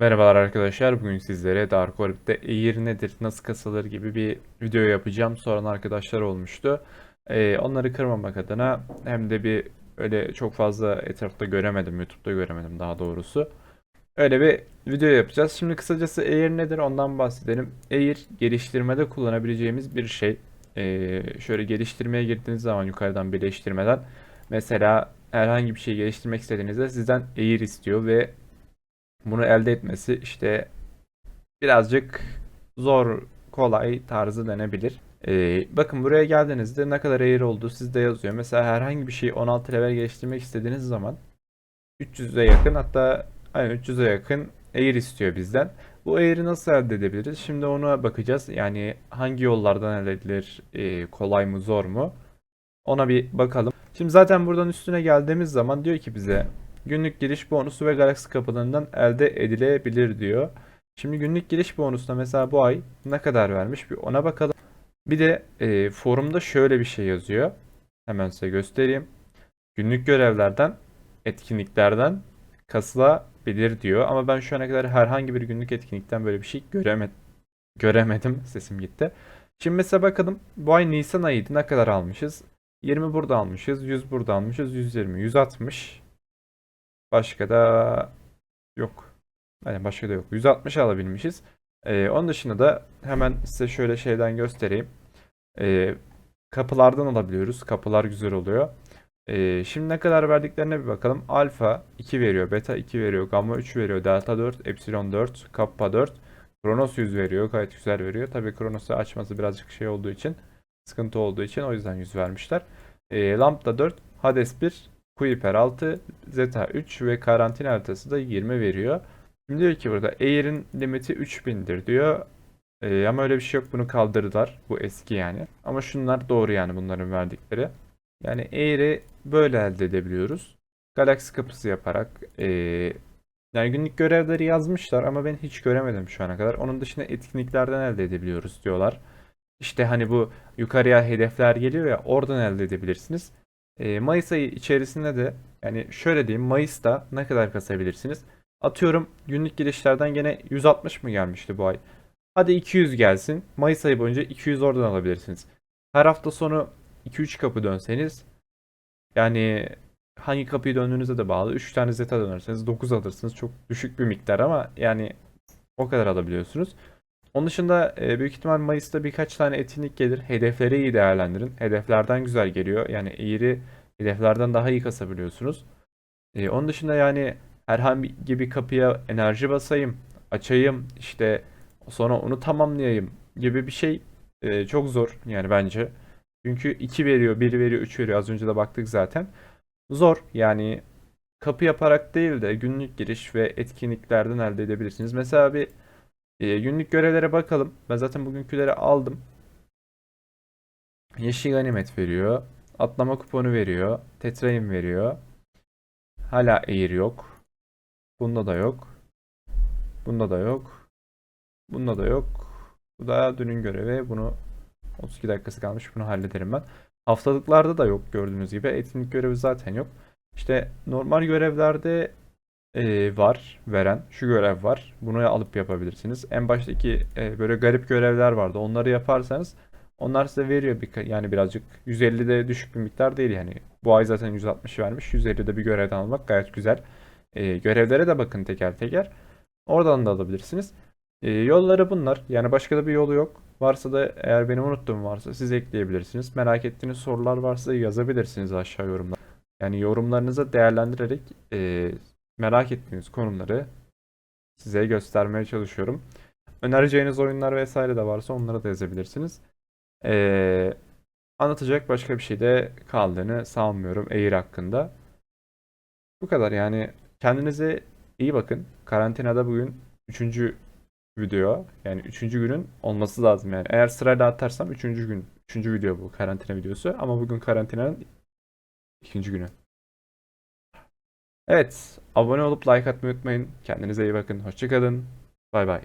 Merhabalar arkadaşlar. Bugün sizlere Dark Orbit'te Air nedir, nasıl kasılır gibi bir video yapacağım. Soran arkadaşlar olmuştu. Ee, onları kırmamak adına hem de bir öyle çok fazla etrafta göremedim, YouTube'da göremedim daha doğrusu. Öyle bir video yapacağız. Şimdi kısacası Air nedir ondan bahsedelim. Air geliştirmede kullanabileceğimiz bir şey. Ee, şöyle geliştirmeye girdiğiniz zaman yukarıdan birleştirmeden mesela herhangi bir şey geliştirmek istediğinizde sizden Air istiyor ve bunu elde etmesi işte birazcık zor, kolay tarzı denebilir. Ee, bakın buraya geldiğinizde ne kadar eğri olduğu sizde yazıyor. Mesela herhangi bir şeyi 16 level geliştirmek istediğiniz zaman 300'e yakın hatta aynen 300'e yakın eğir istiyor bizden. Bu eğri nasıl elde edebiliriz? Şimdi ona bakacağız. Yani hangi yollardan elde edilir? Ee, kolay mı zor mu? Ona bir bakalım. Şimdi zaten buradan üstüne geldiğimiz zaman diyor ki bize günlük giriş bonusu ve galaksi kapılarından elde edilebilir diyor. Şimdi günlük giriş bonusuna mesela bu ay ne kadar vermiş bir ona bakalım. Bir de e, forumda şöyle bir şey yazıyor. Hemen size göstereyim. Günlük görevlerden, etkinliklerden kasılabilir diyor. Ama ben şu ana kadar herhangi bir günlük etkinlikten böyle bir şey göremedim. Göremedim. Sesim gitti. Şimdi mesela bakalım bu ay Nisan ayıydı. Ne kadar almışız? 20 burada almışız. 100 burada almışız. 120, 160. Başka da yok. Yani başka da yok. 160 alabilmişiz. Ee, onun dışında da hemen size şöyle şeyden göstereyim. Ee, kapılardan alabiliyoruz. Kapılar güzel oluyor. Ee, şimdi ne kadar verdiklerine bir bakalım. Alfa 2 veriyor. Beta 2 veriyor. Gamma 3 veriyor. Delta 4. Epsilon 4. Kappa 4. Kronos 100 veriyor. Gayet güzel veriyor. Tabii Kronos'u açması birazcık şey olduğu için sıkıntı olduğu için o yüzden 100 vermişler. Ee, Lambda 4. Hades 1. Kuiper 6, Zeta 3 ve karantina haritası da 20 veriyor. Şimdi diyor ki burada Air'in limiti 3000'dir diyor. Ee, ama öyle bir şey yok bunu kaldırdılar. Bu eski yani. Ama şunlar doğru yani bunların verdikleri. Yani Air'i böyle elde edebiliyoruz. Galaksi kapısı yaparak ee, yani günlük görevleri yazmışlar ama ben hiç göremedim şu ana kadar. Onun dışında etkinliklerden elde edebiliyoruz diyorlar. İşte hani bu yukarıya hedefler geliyor ya oradan elde edebilirsiniz. E, Mayıs ayı içerisinde de yani şöyle diyeyim Mayıs'ta ne kadar kasabilirsiniz? Atıyorum günlük girişlerden gene 160 mı gelmişti bu ay? Hadi 200 gelsin. Mayıs ayı boyunca 200 oradan alabilirsiniz. Her hafta sonu 2-3 kapı dönseniz yani hangi kapıyı döndüğünüze de bağlı. 3 tane zeta dönerseniz 9 alırsınız. Çok düşük bir miktar ama yani o kadar alabiliyorsunuz. Onun dışında e, büyük ihtimal Mayıs'ta birkaç tane etkinlik gelir. Hedefleri iyi değerlendirin. Hedeflerden güzel geliyor. Yani eğri hedeflerden daha iyi kasabiliyorsunuz. E, onun dışında yani herhangi bir kapıya enerji basayım, açayım, işte sonra onu tamamlayayım gibi bir şey e, çok zor yani bence. Çünkü 2 veriyor, 1 veriyor, 3 veriyor. Az önce de baktık zaten. Zor yani kapı yaparak değil de günlük giriş ve etkinliklerden elde edebilirsiniz. Mesela bir e, günlük görevlere bakalım. Ben zaten bugünküleri aldım. Yeşil ganimet veriyor. Atlama kuponu veriyor. Tetrayım veriyor. Hala Air yok. Bunda da yok. Bunda da yok. Bunda da yok. Bu da dünün görevi. Bunu 32 dakikası kalmış. Bunu hallederim ben. Haftalıklarda da yok gördüğünüz gibi. Etkinlik görevi zaten yok. İşte normal görevlerde e, var veren. Şu görev var. Bunu alıp yapabilirsiniz. En baştaki e, böyle garip görevler vardı. Onları yaparsanız onlar size veriyor bir, yani birazcık 150'de düşük bir miktar değil yani. Bu ay zaten 160 vermiş. 150'de bir görevden almak gayet güzel. E, görevlere de bakın teker teker. Oradan da alabilirsiniz. E, yolları bunlar. Yani başka da bir yolu yok. Varsa da eğer benim unuttuğum varsa siz ekleyebilirsiniz. Merak ettiğiniz sorular varsa yazabilirsiniz aşağı yorumlar. Yani yorumlarınızı değerlendirerek e, merak ettiğiniz konuları size göstermeye çalışıyorum. Önereceğiniz oyunlar vesaire de varsa onları da yazabilirsiniz. Ee, anlatacak başka bir şey de kaldığını sanmıyorum Air hakkında. Bu kadar yani kendinize iyi bakın. Karantinada bugün 3. video yani 3. günün olması lazım yani. Eğer sırayla atarsam 3. gün 3. video bu karantina videosu ama bugün karantinanın 2. günü. Evet, abone olup like atmayı unutmayın. Kendinize iyi bakın. Hoşçakalın. Bay bay.